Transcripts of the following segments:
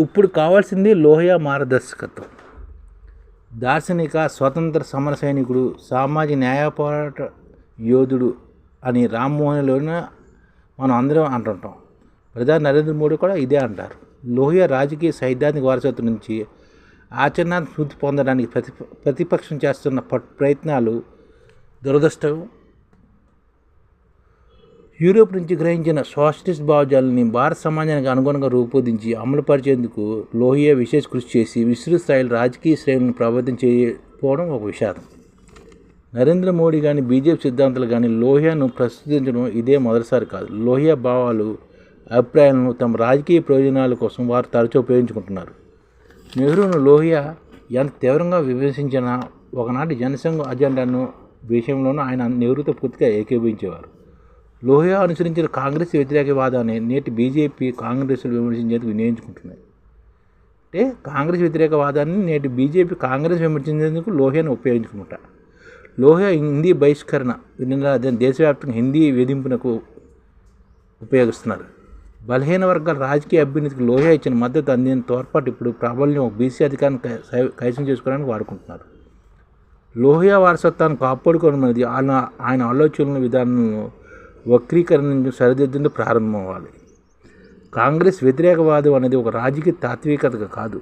ఇప్పుడు కావాల్సింది లోహియా మార్గదర్శకత్వం. దార్శనిక స్వతంత్ర సమర సైనికుడు సామాజిక న్యాయ పోరాట యోధుడు అని రామ్మోహన్లోన మనం అందరం అంటుంటాం. ప్రధాని నరేంద్ర మోడీ కూడా ఇదే అంటారు. లోహియా రాజకీయ సైద్ధాంతిక వారసత్వం నుంచి ఆచరణ స్మృతి పొందడానికి ప్రతి ప్రతిపక్షం చేస్తున్న ప ప్రయత్నాలు దురదృష్టం. యూరోప్ నుంచి గ్రహించిన సోషలిస్ట్ భావజాలని భారత సమాజానికి అనుగుణంగా రూపొందించి అమలుపరిచేందుకు లోహియా విశేష కృషి చేసి విస్తృత స్థాయిలో రాజకీయ శ్రేణులను ప్రభావితం చేయకపోవడం ఒక విషాదం. నరేంద్ర మోడీ కానీ బీజేపీ సిద్ధాంతాలు కానీ లోహియాను ప్రస్తుతించడం ఇదే మొదటిసారి కాదు. లోహియా భావాలు అభిప్రాయాలను తమ రాజకీయ ప్రయోజనాల కోసం వారు తరచూ ఉపయోగించుకుంటున్నారు. నెహ్రూను లోహియా ఎంత తీవ్రంగా విమర్శించినా ఒకనాటి జనసంఘ అజెండాను విషయంలోనూ ఆయన నెహ్రూతో పూర్తిగా ఏకీభవించేవారు. లోహియా అనుసరించిన కాంగ్రెస్ వ్యతిరేక వాదాన్ని నేటి బీజేపీ కాంగ్రెస్లు విమర్శించేందుకు వినియోగించుకుంటున్నాయి. అంటే కాంగ్రెస్ వ్యతిరేక వాదాన్ని నేటి బీజేపీ కాంగ్రెస్ విమర్శించేందుకు లోహియాను ఉపయోగించుకుంటా. లోహియా హిందీ బహిష్కరణ అదే దేశవ్యాప్తంగా హిందీ వేధింపునకు ఉపయోగిస్తున్నారు. బలహీన వర్గాల రాజకీయ అభ్యున్నతికి లోహియా ఇచ్చిన మద్దతు అందిన తోడ్పాటు ఇప్పుడు ప్రాబల్యం ఒక బీసీ అధికారాన్ని కై- కైసం చేసుకోవడానికి వాడుకుంటున్నారు. లోహియా వారసత్వాన్ని కాపాడుకోవడం ఆయన ఆయన ఆలోచనల విధానంలో వక్రీకరణ సరిదిద్దుంటూ ప్రారంభం అవ్వాలి కాంగ్రెస్ వ్యతిరేకవాదం అనేది ఒక రాజకీయ తాత్వికత కాదు.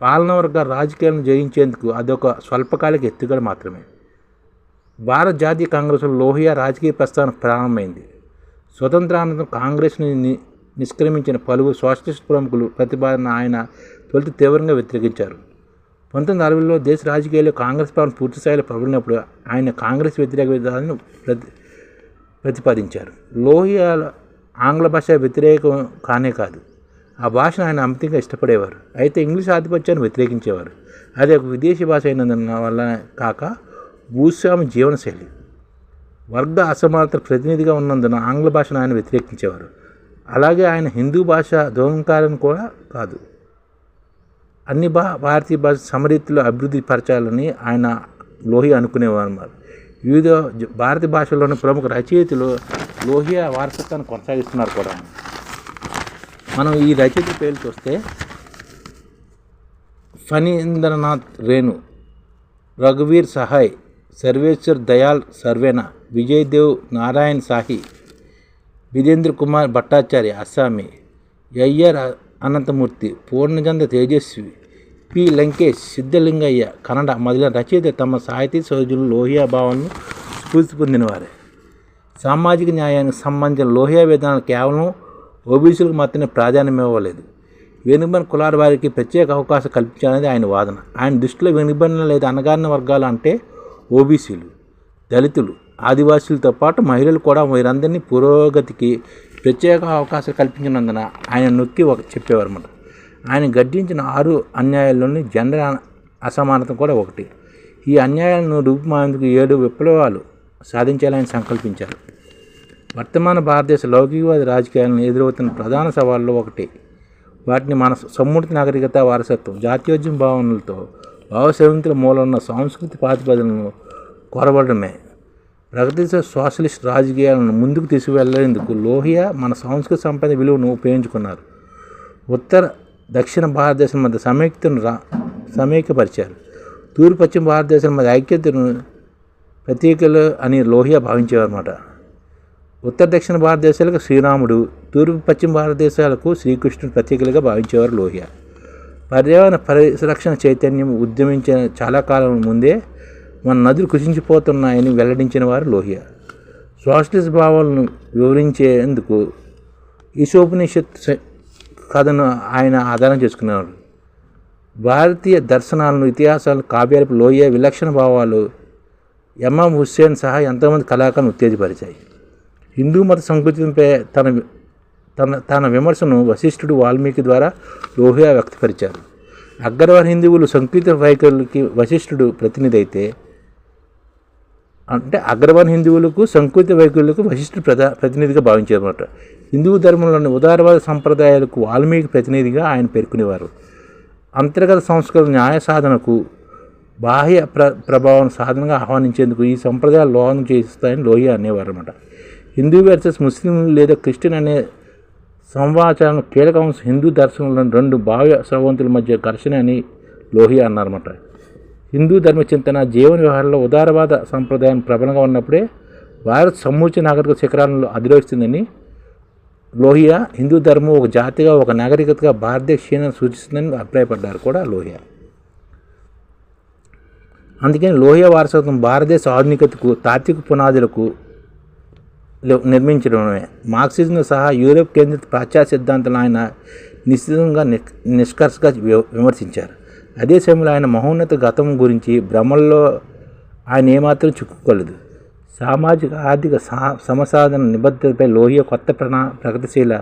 పాలన వర్గ రాజకీయాలను జయించేందుకు అదొక స్వల్పకాలిక ఎత్తుగడ మాత్రమే. భారత జాతీయ కాంగ్రెస్లో లోహియా రాజకీయ ప్రస్థానం ప్రారంభమైంది. స్వతంత్రానంతరం కాంగ్రెస్ని నిష్క్రమించిన పలువురు సోషలిస్ట్ ప్రముఖులు ప్రతిపాదన ఆయన తొలుత తీవ్రంగా వ్యతిరేకించారు. పంతొమ్మిది అరవైలో దేశ రాజకీయాల్లో కాంగ్రెస్ పాలన పూర్తి స్థాయిలో ప్రబలినప్పుడు ఆయన కాంగ్రెస్ వ్యతిరేక విధానాన్ని ప్రతి ప్రతిపాదించారు. లోహియాల ఆంగ్ల భాష వ్యతిరేకం కానే కాదు. ఆ భాషను ఆయన అమితంగా ఇష్టపడేవారు. అయితే ఇంగ్లీష్ ఆధిపత్యాన్ని వ్యతిరేకించేవారు. అది ఒక విదేశీ భాష అయినందున వల్ల కాక భూస్వామి జీవనశైలి. వర్గ అసమానత ప్రతినిధిగా ఉన్నందున ఆంగ్ల భాషను ఆయన వ్యతిరేకించేవారు. అలాగే ఆయన హిందూ భాష దోహంకారం కూడా కాదు. అన్ని భా భారతీయ భాష సమరీతిలో అభివృద్ధి పరచాలని ఆయన లోహి అనుకునేవారు అన్నమాట వివిధ భారత భారతీయ భాషల్లోని ప్రముఖ రచయితలు లోహియా వారసత్వాన్ని కొనసాగిస్తున్నారు కూడా. మనం ఈ రచయిత పేర్లు చూస్తే ఫణీంద్రనాథ్ రేణు రఘువీర్ సహాయ్ సర్వేశ్వర్ దయాల్ సర్వేనా విజయ్ దేవ్ నారాయణ్ సాహి విజేంద్ర కుమార్ భట్టాచార్య అస్సామి అయ్యర్ అనంతమూర్తి పూర్ణచంద్ర తేజస్వి పి. లంకేష్ సిద్ధలింగయ్య కన్నడ మొదలైన రచయిత తమ సాహితీ సోదరులు లోహియా భావాలను స్ఫూర్తి పొందినవారే. సామాజిక న్యాయానికి సంబంధించిన లోహియా విధానాలు కేవలం ఓబీసీలకు మాత్రమే ప్రాధాన్యం ఇవ్వలేదు. వెనుకబడిన కులాల వారికి ప్రత్యేక అవకాశం కల్పించాలనేది ఆయన వాదన. ఆయన దృష్టిలో వెనుకబడిన లేదా అనగారిన వర్గాలు అంటే ఓబీసీలు దళితులు ఆదివాసీలతో పాటు మహిళలు కూడా వీరందరినీ పురోగతికి ప్రత్యేక అవకాశం కల్పించినందున ఆయన నొక్కి ఒక చెప్పేవారు అన్నమాట ఆయన గడ్డించిన ఆరు అన్యాయాల్లోని జెండర్ అసమానత కూడా ఒకటి. ఈ అన్యాయాలను రూపుమానేందుకు ఏడు విప్లవాలు సాధించాలని సంకల్పించారు. వర్తమాన భారతదేశ లౌకికవాద రాజకీయాలను ఎదురవుతున్న ప్రధాన సవాళ్ళలో ఒకటి. వాటిని మన సమ్మూర్తి నాగరికత వారసత్వం జాతీయోద్యమ భావనలతో భావశ్రమితుల మూలం ఉన్న సాంస్కృతిక ప్రాతిపదలను కొరబడమే ప్రగతిశ సోషలిస్ట్ రాజకీయాలను ముందుకు తీసుకువెళ్ళేందుకు లోహియా మన సాంస్కృతిక సంపద విలువను ఉపయోగించుకున్నారు. ఉత్తర దక్షిణ భారతదేశం మధ్య సమైక్యతను రా సమైక్యపరిచారు. తూర్పు పశ్చిమ భారతదేశం మధ్య ఐక్యతను ప్రతీకలు అని లోహియా భావించేవారన్నమాట. ఉత్తర దక్షిణ భారతదేశాలకు శ్రీరాముడు తూర్పు పశ్చిమ భారతదేశాలకు శ్రీకృష్ణుడు ప్రతీకలుగా భావించేవారు లోహియా. పర్యావరణ పరిరక్షణ చైతన్యం ఉద్యమించిన చాలా కాలం ముందే మన నదులు కృషించిపోతున్నాయని వెల్లడించిన వారు లోహియా. సోషలిస్ట్ భావాలను వివరించేందుకు ఈశోపనిషత్ కథను ఆయన ఆధారం చేసుకున్నారు. భారతీయ దర్శనాలను ఇతిహాసాలను కావ్యాలపు లోయ విలక్షణ భావాలు ఎంఎం హుస్సేన్ సహా ఎంతోమంది కళాకారులను ఉత్తేజపరిచాయి. హిందూ మత సంస్కృతిపై తన తన తన విమర్శను వశిష్ఠుడు వాల్మీకి ద్వారా లోహియా వ్యక్తపరిచారు. అగ్రవారి హిందువులు సంస్కృత వైఖరులకి వశిష్ఠుడు ప్రతినిధి అయితే అంటే అగ్రవాన్ హిందువులకు సంకృత వైఖరులకు వశిష్ఠుడు ప్రధా ప్రతినిధిగా భావించారన్నమాట హిందూ ధర్మంలోని ఉదారవాద సంప్రదాయాలకు వాల్మీకి ప్రతినిధిగా ఆయన పేర్కొనేవారు. అంతర్గత సంస్కృత న్యాయ సాధనకు బాహ్య ప్ర ప్రభావం సాధనగా ఆహ్వానించేందుకు ఈ సంప్రదాయాలు లోహం చేస్తాయని లోహియా అనేవారు అనమాట హిందూ వర్సెస్ ముస్లిం లేదా క్రిస్టియన్ అనే సంవాచారం కీలక అంశం హిందూ దర్శనంలోని రెండు భావ్య స్రవంతుల మధ్య ఘర్షణ అని లోహియా అన్నారన్నమాట. హిందూ ధర్మ చింతన జీవన వ్యవహారంలో ఉదారవాద సంప్రదాయం ప్రబలంగా ఉన్నప్పుడే భారత్ సమూచ నాగరిక శిఖరాలను అధిరోహిస్తుందని లోహియా హిందూ ధర్మం ఒక జాతిగా ఒక నాగరికతగా భారతీయ క్షీణను సూచిస్తుందని అభిప్రాయపడ్డారు కూడా లోహియా. అందుకని లోహియా వారసత్వం భారతదేశ ఆధునికతకు తాత్విక పునాదులకు నిర్మించడమే. మార్క్సిజం సహా యూరోప్ కేంద్రిత పాశ్చాత్య సిద్ధాంతాలను ఆయన నిశ్చితంగా నిష్కర్షగా వి- విమర్శించారు. అదే సమయంలో ఆయన మహోన్నత గతం గురించి భ్రమల్లో ఆయన ఏమాత్రం చిక్కుకోలేదు. సామాజిక ఆర్థిక సా- సమసాధన నిబద్ధతపై లోహియ కొత్త ప్రణా ప్రగతిశీల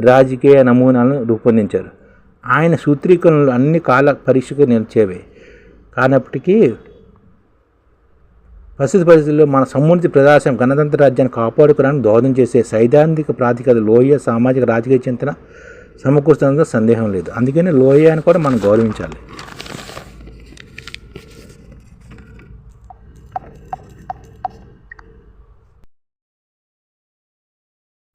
రాజకీయ నమూనాలను రూపొందించారు. ఆయన సూత్రీకరణలు అన్ని కాల పరీక్షకు నిలిచేవి. కానప్పటికీ ప్రస్తుత పరిస్థితుల్లో మన సమృద్ధి ప్రదేశం గణతంత్ర రాజ్యాన్ని కాపాడుకోవడానికి దోహదం చేసే సైద్ధాంతిక ప్రాతిపద లోయ సామాజిక రాజకీయ చింతన సమకూరుతుందో సందేహం లేదు. అందుకని లోయ అని కూడా మనం గౌరవించాలి.